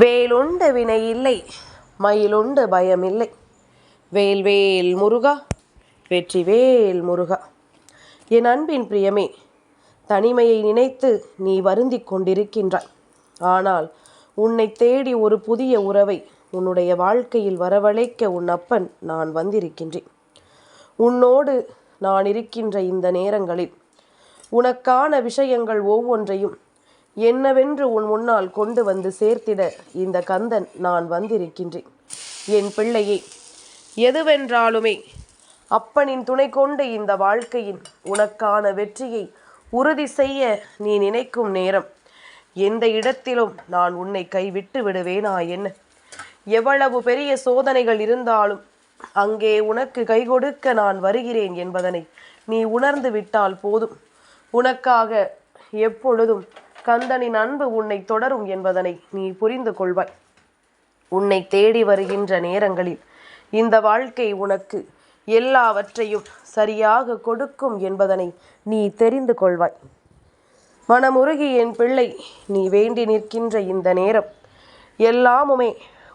வேலுண்டு வினை இல்லை மயிலுண்டு பயமில்லை வேல்வேல் முருகா வெற்றிவேல் முருகா. என் அன்பின் பிரியமே தனிமையை நினைத்து நீ வருந்தி கொண்டிருக்கின்றாய். ஆனால் உன்னை தேடி ஒரு புதிய உறவை உன்னுடைய வாழ்க்கையில் வரவழைக்க உன் அப்பன் நான் வந்திருக்கின்றேன். உன்னோடு நான் இருக்கின்ற இந்த நேரங்களில் உனக்கான விஷயங்கள் ஒவ்வொன்றையும் என்னவென்று உன் முன்னால் கொண்டு வந்து சேர்த்திட இந்த கந்தன் நான் வந்திருக்கின்றேன். என் பிள்ளையே எதுவென்றாலுமே அப்பனின் துணை கொண்டு இந்த வாழ்க்கையின் உனக்கான வெற்றியை உறுதி செய்ய நீ நினைக்கும் நேரம். எந்த இடத்திலும் நான் உன்னை கைவிட்டு விடுவேனா என்ன? எவ்வளவு பெரிய சோதனைகள் இருந்தாலும் அங்கே உனக்கு கை கொடுக்க நான் வருகிறேன் என்பதனை நீ உணர்ந்து விட்டால் போதும். உனக்காக எப்பொழுதும் கந்தனின் அன்பு உன்னை தொடரும் என்பதனை நீ புரிந்து கொள்வாய். உன்னை தேடி வருகின்ற நேரங்களில் இந்த வாழ்க்கை உனக்கு எல்லாவற்றையும் சரியாக கொடுக்கும் என்பதனை நீ தெரிந்து கொள்வாய். மனமுருகி என் பிள்ளை நீ வேண்டி நிற்கின்ற இந்த நேரம் எல்லாமுமே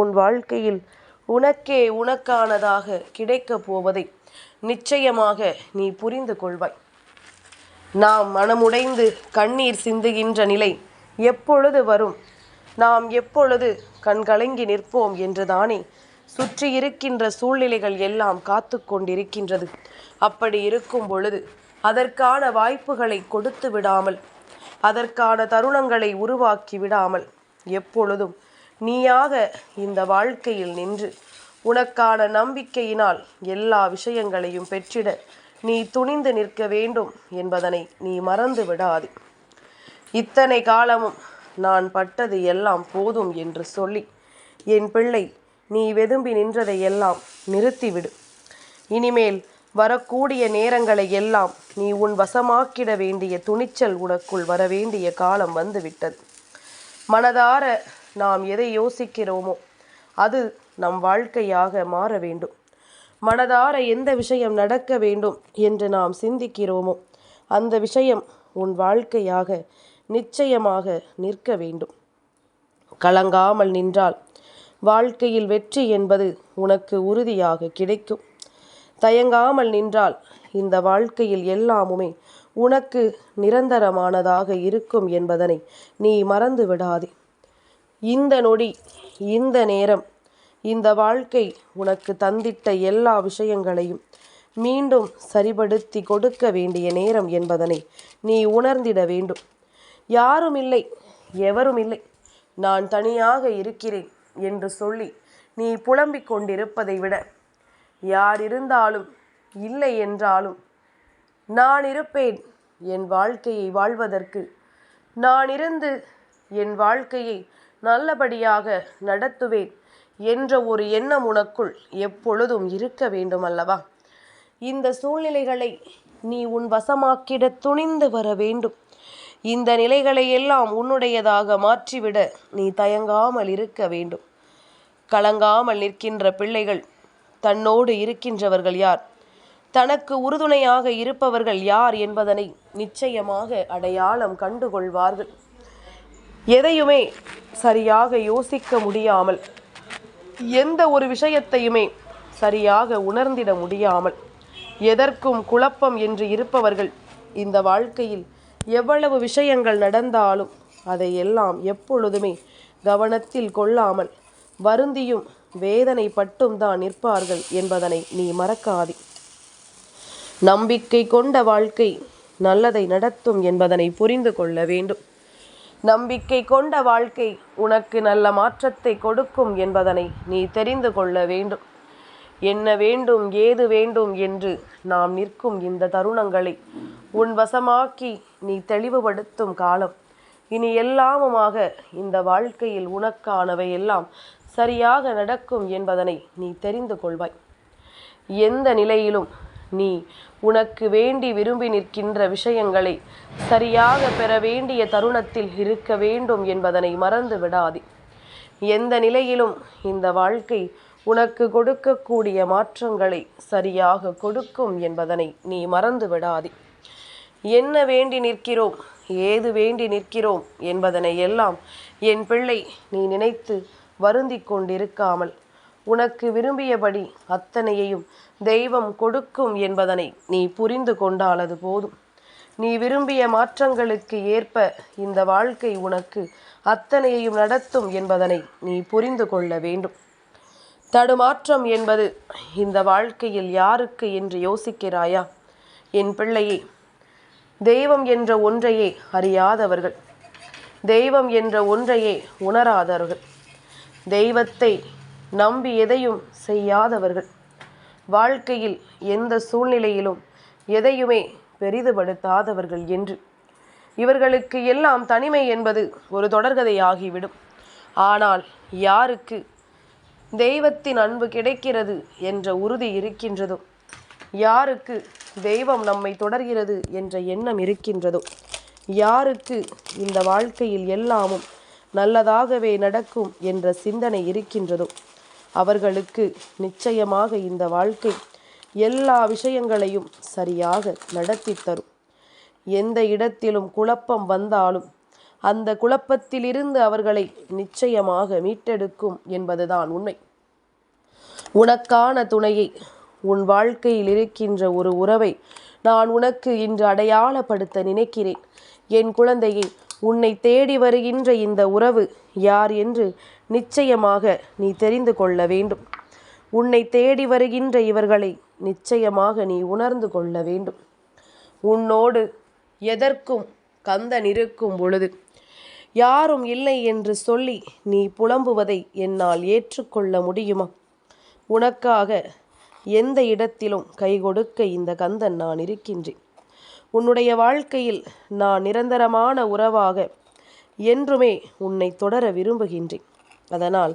உன் வாழ்க்கையில் உனக்கே உனக்கானதாக கிடைக்கப் போவதை நிச்சயமாக நீ புரிந்து கொள்வாய். நாம் மனமுடைந்து கண்ணீர் சிந்துகின்ற நிலை எப்பொழுது வரும்? நாம் எப்பொழுது கண்கலங்கி நிற்போம் என்றுதானே? சுற்றி இருக்கின்ற சூழ்நிலைகள் எல்லாம் காத்து கொண்டிருக்கின்றது. அப்படி இருக்கும் பொழுது அதற்கான வாய்ப்புகளை கொடுத்து விடாமல் அதற்கான தருணங்களை உருவாக்கி விடாமல் எப்பொழுதும் நீயாக இந்த வாழ்க்கையில் நின்று உனக்கான நம்பிக்கையினால் எல்லா விஷயங்களையும் பெற்றிட நீ துணிந்து நிற்க வேண்டும் என்பதனை நீ மறந்து விடாதே. இத்தனை காலமும் நான் பட்டது எல்லாம் போதும் என்று சொல்லி என் பிள்ளை நீ வெதும்பி நின்றதை எல்லாம் நிறுத்திவிடு. இனிமேல் வரக்கூடிய நேரங்களை எல்லாம் நீ உன் வசமாக்கிட வேண்டிய துணிச்சல் உனக்குள் வர வேண்டிய காலம் வந்துவிட்டது. மனதார நாம் எதை யோசிக்கிறோமோ அது நம் வாழ்க்கையாக மாற வேண்டும். மனதார எந்த விஷயம் நடக்க வேண்டும் என்று நாம் சிந்திக்கிறோமோ அந்த விஷயம் உன் வாழ்க்கையாக நிச்சயமாக நிற்க வேண்டும். கலங்காமல் நின்றால் வாழ்க்கையில் வெற்றி என்பது உனக்கு உறுதியாக கிடைக்கும். தயங்காமல் நின்றால் இந்த வாழ்க்கையில் எல்லாமுமே உனக்கு நிரந்தரமானதாக இருக்கும் என்பதனை நீ மறந்து விடாதே இந்த நொடி இந்த நேரம் இந்த வாழ்க்கை உனக்கு தந்திட்ட எல்லா விஷயங்களையும் மீண்டும் சரிபடுத்தி கொடுக்க வேண்டிய நேரம் என்பதனை நீ உணர்ந்திட வேண்டும். யாரும் இல்லை எவரும் இல்லை. நான் தனியாக இருக்கிறேன் என்று சொல்லி நீ புலம்பிக் கொண்டிருப்பதை விட யார் இருந்தாலும் இல்லை என்றாலும் நான் இருப்பேன் என் வாழ்க்கையை வாழ்வதற்கு. நான் இருந்து என் வாழ்க்கையை நல்லபடியாக நடத்துவேன். என்ற ஒரு எண்ணம் உனக்குள் எப்பொழுதும் இருக்க வேண்டும் அல்லவா இந்த சூழ்நிலைகளை நீ உன் வசமாக்கிட துணிந்து வர வேண்டும். இந்த நிலைகளை எல்லாம் உன்னுடையதாக மாற்றிவிட நீ தயங்காமல் இருக்க வேண்டும். கலங்காமல் நிற்கின்ற பிள்ளைகள் தன்னோடு இருக்கின்றவர்கள் யார்? தனக்கு உறுதுணையாக இருப்பவர்கள் யார் என்பதனை நிச்சயமாக அடையாளம் கண்டுகொள்வார்கள். எதையுமே சரியாக யோசிக்க முடியாமல் எந்த ஒரு விஷயத்தையுமே சரியாக உணர்ந்திட முடியாமல் எதற்கும் குழப்பம் என்று இருப்பவர்கள் இந்த வாழ்க்கையில் எவ்வளவு விஷயங்கள் நடந்தாலும் அதை எல்லாம் எப்பொழுதுமே கவனத்தில் கொள்ளாமல் வருந்தியும் வேதனைப்பட்டும் தான் நிற்பார்கள் என்பதனை நீ மறக்காதே. நம்பிக்கை கொண்ட வாழ்க்கை நல்லதை நடத்தும் என்பதனை புரிந்து கொள்ள வேண்டும். நம்பிக்கை கொண்ட வாழ்க்கை உனக்கு நல்ல மாற்றத்தை கொடுக்கும் என்பதனை நீ தெரிந்து கொள்ள வேண்டும். என்ன வேண்டும் ஏது வேண்டும் என்று நாம் நிற்கும் இந்த தருணங்களை உன் வசமாக்கி நீ தெளிவுபடுத்தும் காலம். இனி எல்லாமுமாக இந்த வாழ்க்கையில் உனக்கானவை எல்லாம் சரியாக நடக்கும் என்பதனை நீ தெரிந்து கொள்வாய். எந்த நிலையிலும் நீ உனக்கு வேண்டி விரும்பி நிற்கின்ற விஷயங்களை சரியாக பெற வேண்டிய தருணத்தில் இருக்க வேண்டும் என்பதனை மறந்து விடாதே. எந்த நிலையிலும் இந்த வாழ்க்கை உனக்கு கொடுக்கக்கூடிய மாற்றங்களை சரியாக கொடுக்கும் என்பதனை நீ மறந்து விடாதே. என்ன வேண்டி நிற்கிறோம் ஏது வேண்டி நிற்கிறோம் என்பதனை எல்லாம் என் பிள்ளை நீ நினைத்து வருந்திக் கொண்டிருக்காமல் உனக்கு விரும்பியபடி அத்தனையையும் தெய்வம் கொடுக்கும் என்பதனை நீ புரிந்து கொண்டால் அது போதும். நீ விரும்பிய மாற்றங்களுக்கு ஏற்ப இந்த வாழ்க்கை உனக்கு அத்தனையையும் நடத்தும் என்பதனை நீ புரிந்து கொள்ள வேண்டும். தடுமாற்றம் என்பது இந்த வாழ்க்கையில் யாருக்கு என்று யோசிக்கிறாயா? என் பிள்ளையே தெய்வம் என்ற ஒன்றையே அறியாதவர்கள். தெய்வம் என்ற ஒன்றையே உணராதவர்கள். தெய்வத்தை நம்பி எதையும் செய்யாதவர்கள். வாழ்க்கையில் எந்த சூழ்நிலையிலும் எதையுமே பெரிதுபடுத்தாதவர்கள் என்று. இவர்களுக்கு எல்லாம் தனிமை என்பது ஒரு தொடர்கதையாகிவிடும். ஆனால் யாருக்கு தெய்வத்தின் அன்பு கிடைக்கிறது என்ற உறுதி இருக்கின்றதோ? யாருக்கு தெய்வம் நம்மை தொடர்கிறது என்ற எண்ணம் இருக்கின்றதோ? யாருக்கு இந்த வாழ்க்கையில் எல்லாமும் நல்லதாகவே நடக்கும் என்ற சிந்தனை இருக்கின்றதோ? அவர்களுக்கு நிச்சயமாக இந்த வாழ்க்கை எல்லா விஷயங்களையும் சரியாக நடத்தி தரும். எந்த இடத்திலும் குழப்பம் வந்தாலும் அந்த குழப்பத்திலிருந்து அவர்களை நிச்சயமாக மீட்டெடுக்கும் என்பதுதான் உண்மை. உனக்கான துணையை உன் வாழ்க்கையில் இருக்கின்ற ஒரு உறவை நான் உனக்கு இன்று அடையாளப்படுத்த நினைக்கிறேன். என் குழந்தையை உன்னை தேடி வருகின்ற இந்த உறவு யார் என்று நிச்சயமாக நீ தெரிந்து கொள்ள வேண்டும். உன்னை தேடி வருகின்ற இவர்களை நிச்சயமாக நீ உணர்ந்து கொள்ள வேண்டும். உன்னோடு எதற்கும் கந்தன் இருக்கும் பொழுது யாரும் இல்லை என்று சொல்லி நீ புலம்புவதை என்னால் ஏற்றுக்கொள்ள முடியுமா? உனக்காக எந்த இடத்திலும் கை கொடுக்க இந்த கந்தன் நான் இருக்கின்றேன். உன்னுடைய வாழ்க்கையில் நான் நிரந்தரமான உறவாக என்றுமே உன்னை தொடர விரும்புகின்றேன். அதனால்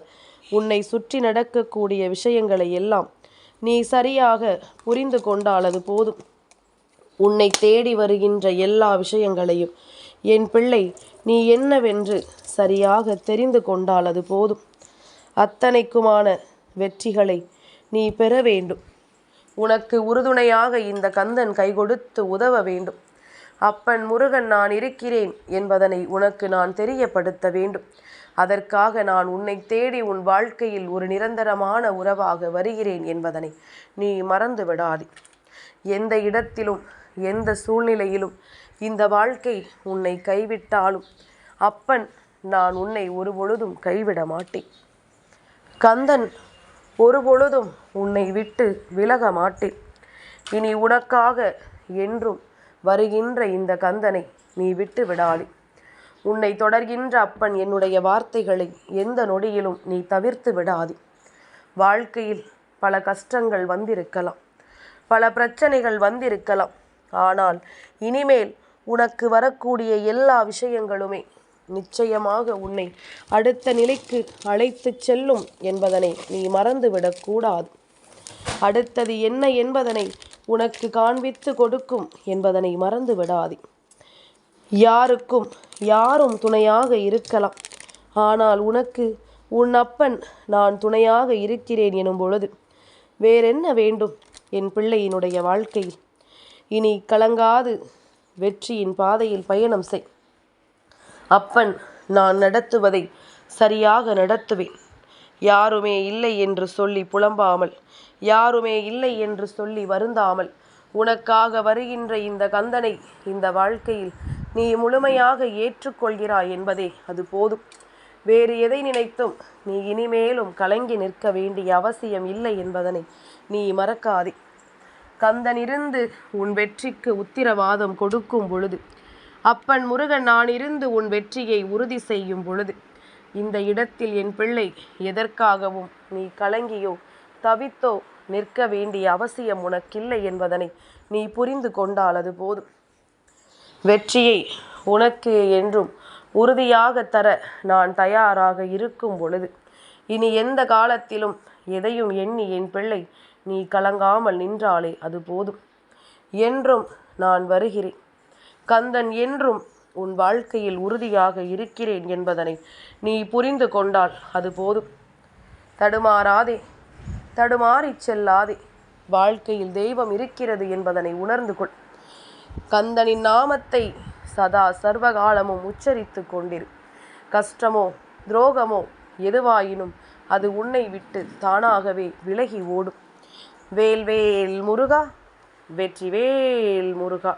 உன்னை சுற்றி நடக்கக்கூடிய விஷயங்களை எல்லாம் நீ சரியாக புரிந்து கொண்டால் அது போதும். உன்னை தேடி வருகின்ற எல்லா விஷயங்களையும் என் பிள்ளை நீ என்னவென்று சரியாக தெரிந்து கொண்டால் அது போதும். அத்தனைக்குமான வெற்றிகளை நீ பெற வேண்டும். உனக்கு உறுதுணையாக இந்த கந்தன் கை கொடுத்து உதவ வேண்டும். அப்பன் முருகன் நான் இருக்கிறேன் என்பதனை உனக்கு நான் தெரியப்படுத்த வேண்டும். அதற்காக நான் உன்னை தேடி உன் வாழ்க்கையில் ஒரு நிரந்தரமான உறவாக வருகிறேன் என்பதனை நீ மறந்து விடாதே. எந்த இடத்திலும் எந்த சூழ்நிலையிலும் இந்த வாழ்க்கை உன்னை கைவிட்டாலும் அப்பன் நான் உன்னை ஒரு பொழுதும் கைவிட மாட்டேன். கந்தன் ஒரு பொழுதும் உன்னை விட்டு விலக மாட்டேன். இனி உனக்காக என்றும் வருகின்ற இந்த கந்தனை நீ விட்டு விடாதே. உன்னை தொடர்கின்ற அப்பன் என்னுடைய வார்த்தைகளை எந்த நொடியிலும் நீ தவிர்த்து விடாதே. வாழ்க்கையில் பல கஷ்டங்கள் வந்திருக்கலாம் பல பிரச்சனைகள் வந்திருக்கலாம். ஆனால் இனிமேல் உனக்கு வரக்கூடிய எல்லா விஷயங்களுமே நிச்சயமாக உன்னை அடுத்த நிலைக்கு அழைத்து செல்லும் என்பதனை நீ மறந்துவிடக்கூடாது அடுத்தது என்ன என்பதனை உனக்கு காண்பித்து கொடுக்கும் என்பதனை மறந்து விடாதே யாருக்கும் யாரும் துணையாக இருக்கலாம். ஆனால் உனக்கு உன் அப்பன் நான் துணையாக இருக்கிறேன் எனும் பொழுது வேறென்ன வேண்டும் என் பிள்ளையினுடைய வாழ்க்கையில்? இனி கலங்காது வெற்றியின் பாதையில் பயணம் செய். அப்பன் நான் நடத்துவதை சரியாக நடத்துவேன். யாருமே இல்லை என்று சொல்லி புலம்பாமல் யாருமே இல்லை என்று சொல்லி வருந்தாமல் உனக்காக வருகின்ற இந்த கந்தனை இந்த வாழ்க்கையில் நீ முழுமையாக ஏற்றுக்கொள்கிறாய் என்பதே அது போதும். வேறு எதை நினைத்தும் நீ இனிமேலும் கலங்கி நிற்க வேண்டிய அவசியம் இல்லை என்பதனை நீ மறக்காதே. கந்தனிருந்து உன் வெற்றிக்கு உத்திரவாதம் கொடுக்கும் பொழுது அப்பன் முருகன் நான் இருந்து உன் வெற்றியை உறுதி செய்யும் பொழுது இந்த இடத்தில் என் பிள்ளை எதற்காகவும் நீ கலங்கியோ தவித்தோ நிற்க வேண்டிய அவசியம் உனக்கில்லை என்பதனை நீ புரிந்து கொண்டால் அது போதும். வெற்றியை உனக்கு என்றும் உறுதியாக தர நான் தயாராக இருக்கும் பொழுது இனி எந்த காலத்திலும் எதையும் எண்ணி என் பிள்ளை நீ கலங்காமல் நின்றாலே அது போதும் என்றும் நான் வருகிறேன். கந்தன் என்றும் உன் வாழ்க்கையில் உறுதியாக இருக்கிறேன் என்பதனை நீ புரிந்து கொண்டால் அது போதும். தடுமாறாதே தடுமாறிச் செல்லாதே வாழ்க்கையில் தெய்வம் இருக்கிறது என்பதனை உணர்ந்து கொள். கந்தனின் நாமத்தை சதா சர்வகாலமும் உச்சரித்து கொண்டிரு. கஷ்டமோ துரோகமோ எதுவாயினும் அது உன்னை விட்டு தானாகவே விலகி ஓடும். வேல்வேல் வேல் முருகா வெற்றி வேல் முருகா.